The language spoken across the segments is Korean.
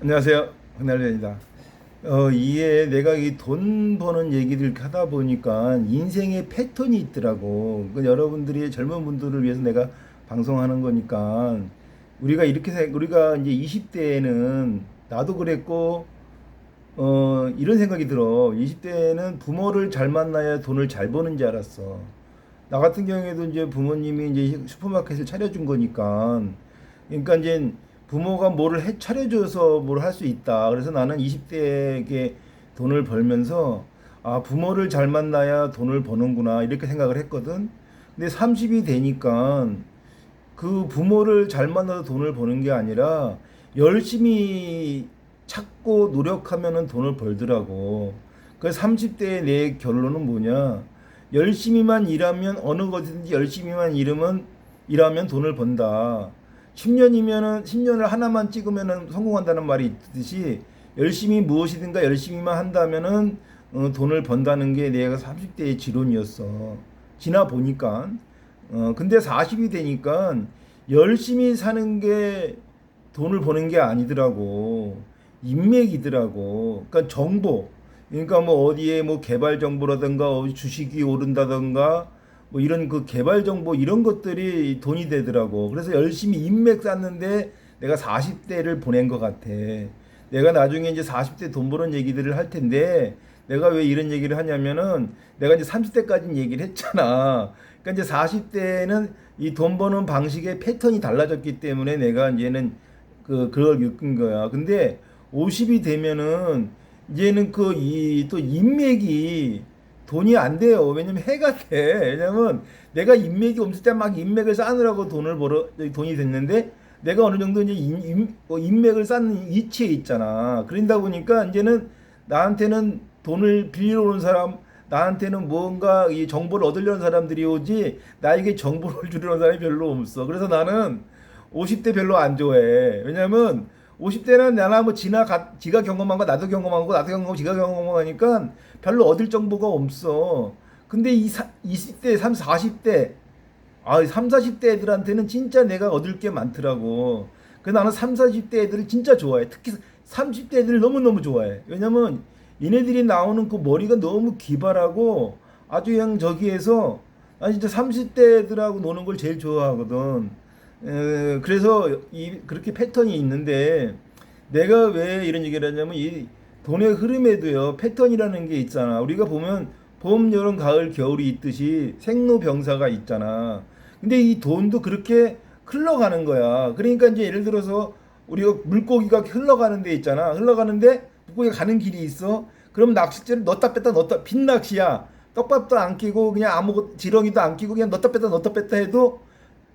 안녕하세요. 흔날련입니다. 어, 이에 내가 이 돈 버는 얘기들 하다 보니까 인생의 패턴이 있더라고. 그 여러분들이 젊은 분들을 위해서 내가 방송하는 거니까 우리가 이렇게 생- 우리가 이제 20대에는 나도 그랬고 어, 이런 생각이 들어. 20대에는 부모를 잘 만나야 돈을 잘 버는 줄 알았어. 나 같은 경우에도 이제 부모님이 이제 슈퍼마켓을 차려준 거니까. 그러니까 이제 부모가 뭐를 해 차려줘서 뭘 할 수 있다. 그래서 나는 20대에게 돈을 벌면서 아, 부모를 잘 만나야 돈을 버는구나. 이렇게 생각을 했거든. 근데 30이 되니까 그 부모를 잘 만나서 돈을 버는 게 아니라 열심히 찾고 노력하면은 돈을 벌더라고. 그래서 30대의 내 결론은 뭐냐? 열심히만 일하면 어느 것이든지 열심히만 일하면 일하면 돈을 번다. 10년이면은 10년을 하나만 찍으면은 성공한다는 말이 있듯이 열심히 무엇이든가 열심히만 한다면은 어, 돈을 번다는 게 내가 30대의 지론이었어. 지나 보니까 어 근데 40이 되니까 열심히 사는 게 돈을 버는 게 아니더라고. 인맥이더라고. 그러니까 정보. 그러니까 뭐 어디에 뭐 개발 정보라든가 주식이 오른다든가 뭐 이런 그 개발 정보 이런 것들이 돈이 되더라고. 그래서 열심히 인맥 쌓는데 내가 40대를 보낸 것 같아. 내가 나중에 이제 40대 돈 버는 얘기들을 할 텐데 내가 왜 이런 얘기를 하냐면은 내가 이제 30대까지 얘기를 했잖아. 그러니까 이제 40대는 이 돈 버는 방식의 패턴이 달라졌기 때문에 내가 이제는 그 그걸 겪은 거야. 근데 50이 되면은 이제는 그 이 또 인맥이 돈이 안 돼요. 왜냐면 해가 돼. 왜냐면 내가 인맥이 없을 때 막 인맥을 쌓느라고 돈을 벌어 돈이 됐는데 내가 어느 정도 이제 인, 인, 어, 인맥을 쌓는 이치에 있잖아. 그러다 보니까 이제는 나한테는 돈을 빌리러 오는 사람, 나한테는 뭔가 이 정보를 얻으려는 사람들이 오지 나에게 정보를 주려는 사람이 별로 없어. 그래서 나는 50대 별로 안 좋아해. 왜냐면 50대는 나나 뭐 지나 지가 경험한 거 나도 경험한 거 나도 경험하고 지가 경험한 거니까 별로 얻을 정보가 없어. 근데 이 사, 20대, 30, 40대 아, 3, 40대 애들한테는 진짜 내가 얻을 게 많더라고. 그 나는 3, 40대 애들을 진짜 좋아해. 특히 30대 애들을 너무너무 좋아해. 왜냐면 얘네들이 나오는 그 머리가 너무 기발하고 아주 그냥 저기에서 나 진짜 30대 애들하고 노는 걸 제일 좋아하거든. 에, 그래서 이 그렇게 패턴이 있는데 내가 왜 이런 얘기를 하냐면 이 돈의 흐름에도요 패턴이라는 게 있잖아. 우리가 보면 봄, 여름, 가을, 겨울이 있듯이 생로병사가 있잖아. 근데 이 돈도 그렇게 흘러가는 거야. 그러니까 이제 예를 들어서 우리가 물고기가 흘러가는 데 있잖아. 흘러가는데 물고기가 가는 길이 있어. 그럼 낚싯대를 넣었다 뺐다 넣었다 빈 낚시야. 떡밥도 안 끼고 그냥 아무것도 지렁이도 안 끼고 그냥 넣었다 뺐다 넣었다 뺐다 해도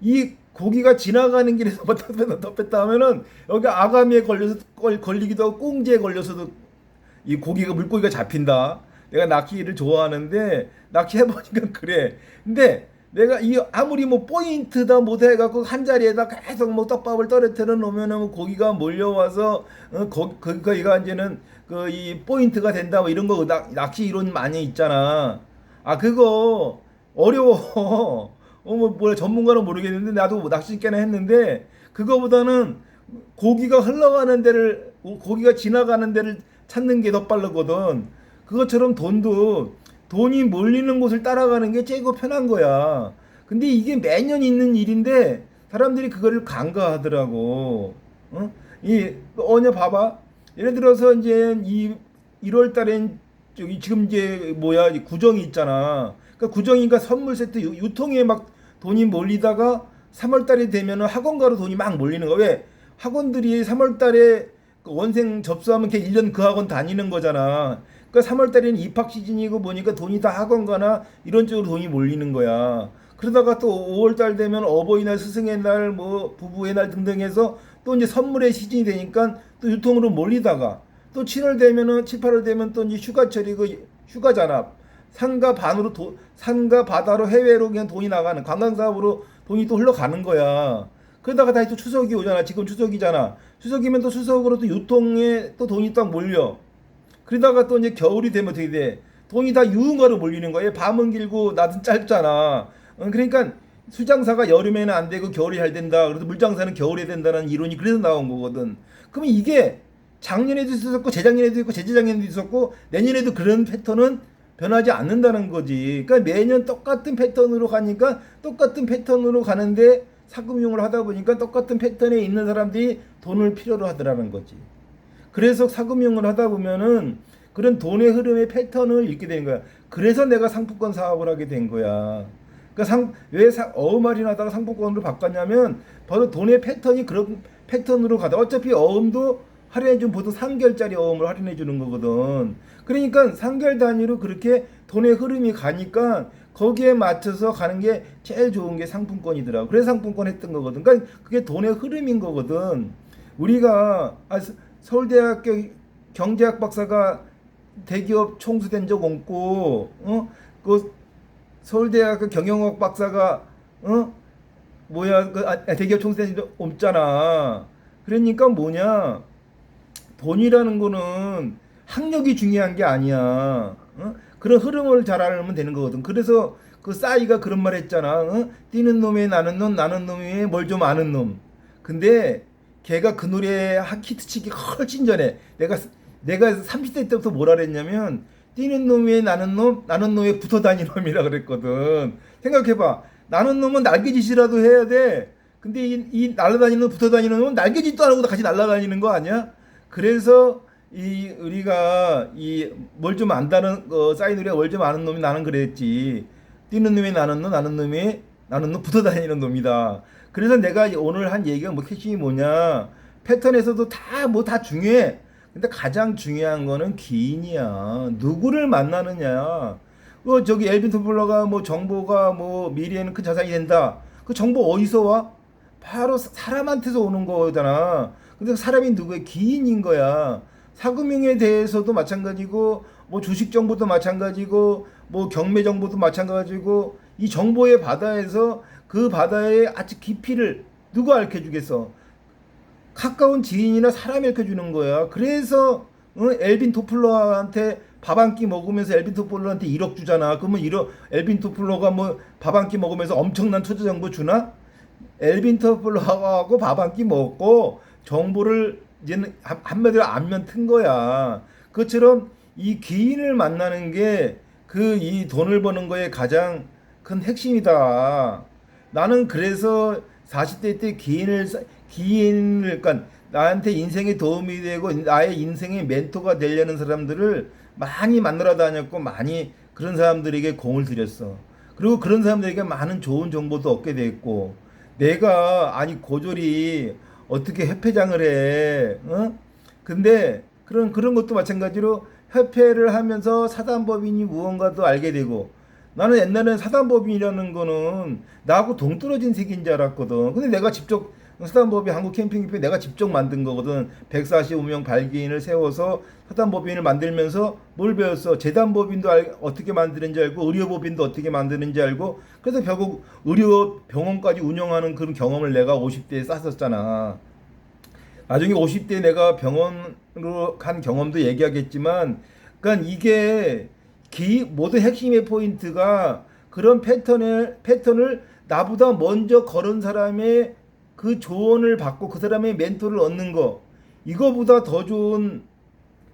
이 고기가 지나가는 길에서 넣었다 뺐다 넣었다 뺐다 하면은 여기 아가미에 걸려서 걸, 걸리기도 하고 꽁지에 걸려서도 이 고기가 물고기가 잡힌다. 내가 낚시를 좋아하는데 낚시 해보니까 그래. 근데 내가 이 아무리 뭐 포인트다 못해 갖고 한 자리에다 계속 뭐 떡밥을 떨어뜨려 놓으면은 뭐 고기가 몰려와서 어, 거, 거, 거기가 이제는 그 이 포인트가 된다 뭐 이런 거 낚, 낚시 이론 많이 있잖아. 아 그거 어려워. 어 뭐 뭐야 전문가는 모르겠는데 나도 뭐 낚시 꽤나 했는데 그거보다는 고기가 흘러가는 데를 고기가 지나가는 데를 찾는 게 더 빠르거든. 그것처럼 돈도 돈이 몰리는 곳을 따라가는 게 최고 편한 거야. 근데 이게 매년 있는 일인데 사람들이 그거를 간과하더라고. 어? 이 어냐 봐봐. 예를 들어서 이제 이 1월 달엔 저기 지금 이제 뭐야 이 구정이 있잖아. 그러니까 구정이니까 선물 세트 유- 유통에 막 돈이 몰리다가 3월 달이 되면은 학원가로 돈이 막 몰리는 거야. 왜? 학원들이 3월 달에 그 원생 접수하면 걔 1년 그 학원 다니는 거잖아. 그러니까 3월 달에는 입학 시즌이고 보니까 돈이 다 학원가나 이런 쪽으로 돈이 몰리는 거야. 그러다가 또 5월 달 되면 어버이날, 스승의 날, 뭐 부부의 날 등등 해서 또 이제 선물의 시즌이 되니까 또 유통으로 몰리다가 또 7월 되면은 7, 8월 되면 또 이제 휴가철이고 휴가잖아. 산과 반으로 도, 산과 바다로 해외로 그냥 돈이 나가는 관광 사업으로 돈이 또 흘러가는 거야. 그러다가 다시 또 추석이 오잖아. 지금 추석이잖아. 추석이면 또 추석으로 또 유통에 또 돈이 딱 몰려. 그러다가 또 이제 겨울이 되면 어떻게 돼? 돈이 다 유흥가로 몰리는 거예요. 밤은 길고 낮은 짧잖아. 어, 그러니까 수장사가 여름에는 안 되고 겨울에 잘 된다. 그래서 물장사는 겨울에 된다는 이론이 그래서 나온 거거든. 그러면 이게 작년에도 있었고 재작년에도 있고 재재작년에도 있었고 내년에도 그런 패턴은 변하지 않는다는 거지. 그러니까 매년 똑같은 패턴으로 가니까 똑같은 패턴으로 가는데 사금융을 하다 보니까 똑같은 패턴에 있는 사람들이 돈을 필요로 하더라는 거지. 그래서 사금융을 하다 보면은 그런 돈의 흐름의 패턴을 읽게 되는 거야. 그래서 내가 상품권 사업을 하게 된 거야. 그러니까 상, 왜 사, 어음 할인하다가 상품권으로 바꿨냐면 바로 돈의 패턴이 그런 패턴으로 가다. 어차피 어음도 할인해 주면 보통 3개월짜리 어음을 할인해 주는 거거든. 그러니까 3개월 단위로 그렇게 돈의 흐름이 가니까 거기에 맞춰서 가는 게 제일 좋은 게 상품권이더라고. 그래서 상품권 했던 거거든. 그러니까 그게 돈의 흐름인 거거든. 우리가 아, 서- 서울대학교 경제학 박사가 대기업 총수된 적 없고, 어? 그 서울대학교 경영학 박사가, 어? 뭐야, 그 아, 대기업 총수된 적 없잖아. 그러니까 뭐냐, 돈이라는 거는 학력이 중요한 게 아니야. 어? 그런 흐름을 잘 알면 되는 거거든. 그래서 그 싸이가 그런 말 했잖아. 어? 뛰는 놈에 나는 놈, 나는 놈에 뭘좀 아는 놈. 근데 걔가 그 노래 하- 히트치기 훨씬 전에 내가 내가 30대 때부터 뭐라 그랬냐면 뛰는 놈에 나는 놈, 나는 놈에 붙어 다니는 놈이라 그랬거든. 생각해 봐. 나는 놈은 날개짓이라도 해야 돼. 근데 이, 이 날아다니는 놈, 붙어 다니는 놈은 날개짓도 안 하고 같이 날아다니는 거 아니야? 그래서 이 우리가 이 뭘 좀 안다는 어, 사인 우리가 뭘 좀 아는 놈이 나는 그랬지. 뛰는 놈이 나는 놈, 나는 놈이 나는 놈 붙어 다니는 놈이다. 그래서 내가 오늘 한 얘기가 뭐 핵심이 뭐냐? 패턴에서도 다 뭐다 중요해. 근데 가장 중요한 거는 기인이야. 누구를 만나느냐. 어 저기 엘빈 토플러가 뭐 정보가 뭐 미래에는 큰 자산이 된다. 그 정보 어디서 와? 바로 사- 사람한테서 오는 거잖아. 근데 그 사람이 누구야? 기인인 거야. 사금융에 대해서도 마찬가지고 뭐 주식 정보도 마찬가지고 뭐 경매 정보도 마찬가지고 이 정보의 바다에서 그 바다의 아주 깊이를 누가 알려 주겠어? 가까운 지인이나 사람이 알려 주는 거야. 그래서 어, 엘빈 토플러한테 밥 한 끼 먹으면서 엘빈 토플러한테 1억 주잖아. 그러면 1억 엘빈 토플러가 뭐 밥 한 끼 먹으면서 엄청난 투자 정보 주나? 엘빈 토플러하고 밥 한 끼 먹고 정보를 한- 한마디로 안면 튼 거야. 그처럼 이 기인을 만나는 게 그 이 돈을 버는 거에 가장 큰 핵심이다. 나는 그래서 40대 때 기인을 사- 기인을 그러니까 나한테 인생에 도움이 되고 나의 인생의 멘토가 되려는 사람들을 많이 만나러 다녔고 많이 그런 사람들에게 공을 들였어. 그리고 그런 사람들에게 많은 좋은 정보도 얻게 됐고 내가 아니 고졸이 어떻게 협회장을 해? 어? 근데 그런 그런 것도 마찬가지로 협회를 하면서 사단법인이 무언가도 알게 되고 나는 옛날에는 사단법인이라는 거는 나하고 동떨어진 세계인 줄 알았거든. 근데 내가 직접 사단법인 한국 캠핑협회 내가 직접 만든 거거든. 145명 발기인을 세워서 사단법인을 만들면서 뭘 배웠어? 재단법인도 알, 어떻게 만드는지 알고 의료법인도 어떻게 만드는지 알고 그래서 결국 의료 병원까지 운영하는 그런 경험을 내가 50대에 쌌었잖아. 나중에 50대 내가 병원으로 간 경험도 얘기하겠지만, 그러니까 이게 기 모든 핵심의 포인트가 그런 패턴을 패턴을 나보다 먼저 걸은 사람의 그 조언을 받고 그 사람의 멘토를 얻는 거 이거보다 더 좋은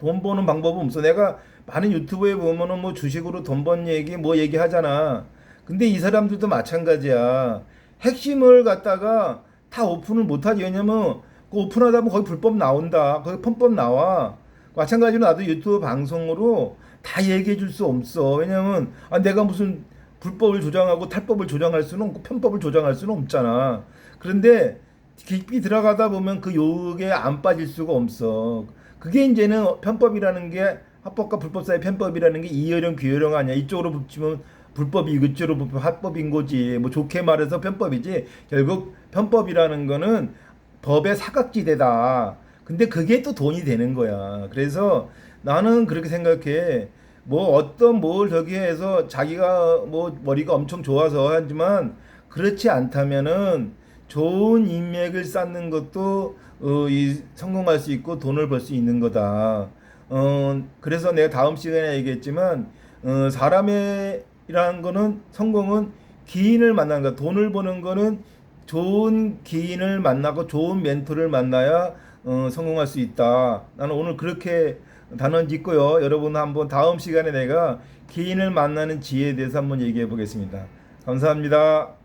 돈 버는 방법은 없어. 내가 많은 유튜브에 보면은 뭐 주식으로 돈 번 얘기 뭐 얘기하잖아. 근데 이 사람들도 마찬가지야. 핵심을 갖다가 다 오픈을 못하지. 왜냐면 그 오픈하다 보면 거기 불법 나온다. 거기 편법 나와. 마찬가지로 나도 유튜브 방송으로 다 얘기해 줄 수 없어. 왜냐면 아, 내가 무슨 불법을 조장하고 탈법을 조장할 수는 없고 편법을 조장할 수는 없잖아. 그런데 깊이 들어가다 보면 그 요게 안 빠질 수가 없어. 그게 이제는 편법이라는 게 합법과 불법 사이 편법이라는 게 이어령 귀어령 아니야. 이쪽으로 붙이면 불법이 이쪽으로 붙이면 합법인 거지. 뭐 좋게 말해서 편법이지. 결국 편법이라는 거는 법의 사각지대다. 근데 그게 또 돈이 되는 거야. 그래서 나는 그렇게 생각해. 뭐 어떤 뭘 저기 해서 자기가 뭐 머리가 엄청 좋아서 하지만 그렇지 않다면은 좋은 인맥을 쌓는 것도 어, 이 성공할 수 있고 돈을 벌 수 있는 거다. 어, 그래서 내가 다음 시간에 얘기했지만 어, 사람이라는 거는 성공은 기인을 만나는 거, 돈을 버는 거는 좋은 기인을 만나고 좋은 멘토를 만나야 어, 성공할 수 있다. 나는 오늘 그렇게 단언 짓고요. 여러분 한번 다음 시간에 내가 개인을 만나는 지혜에 대해서 한번 얘기해 보겠습니다. 감사합니다.